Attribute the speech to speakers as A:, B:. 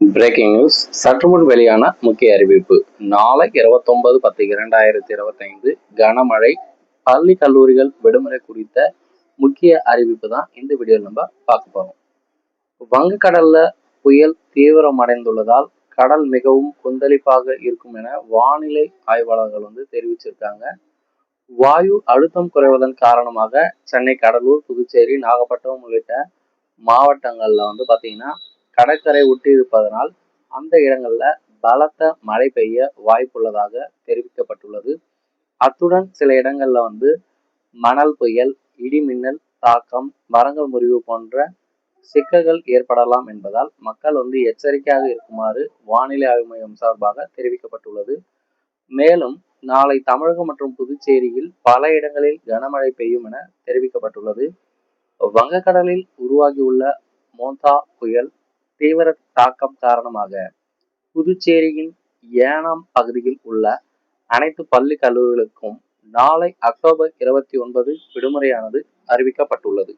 A: Breaking news சற்று முன் வெளியான முக்கிய அறிவிப்பு. நாளை இருபத்தொன்பது பத்து இரண்டாயிரத்தி இருபத்தைந்து கனமழை பள்ளி கல்லூரிகள் விடுமுறை குறித்த முக்கிய அறிவிப்பு தான் இந்த வீடியோவில் நம்ம பார்க்க போறோம். வங்கக்கடல்ல புயல் தீவிரமடைந்துள்ளதால் கடல் மிகவும் கொந்தளிப்பாக இருக்கும் என வானிலை ஆய்வாளர்கள் வந்து தெரிவிச்சிருக்காங்க. வாயு அழுத்தம் குறைவதன் காரணமாக சென்னை கடலூர் புதுச்சேரி நாகப்பட்டினம் உள்ளிட்ட மாவட்டங்கள்ல வந்து பாத்தீங்கன்னா கடற்கரை ஒட்டி இருப்பதனால் அந்த இடங்கள்ல பலத்த மழை பெய்ய வாய்ப்புள்ளதாக தெரிவிக்கப்பட்டுள்ளது. அத்துடன் சில இடங்கள்ல வந்து மணல் புயல் இடிமின்னல் தாக்கம் மரங்கள் முறிவு போன்ற சிக்கல்கள் ஏற்படலாம் என்பதால் மக்கள் வந்து எச்சரிக்கையாக இருக்குமாறு வானிலை ஆய்வு மையம் சார்பாக தெரிவிக்கப்பட்டுள்ளது. மேலும் நாளை தமிழகம் மற்றும் புதுச்சேரியில் பல இடங்களில் கனமழை பெய்யும் என தெரிவிக்கப்பட்டுள்ளது. வங்கக்கடலில் உருவாகியுள்ள மோந்தா புயல் தீவிர தாக்கம் காரணமாக புதுச்சேரியின் ஏனாம் பகுதியில் உள்ள அனைத்து பள்ளி கல்லூரிகளுக்கும் நாளை அக்டோபர் இருபத்தி ஒன்பது விடுமுறையானது அறிவிக்கப்பட்டுள்ளது.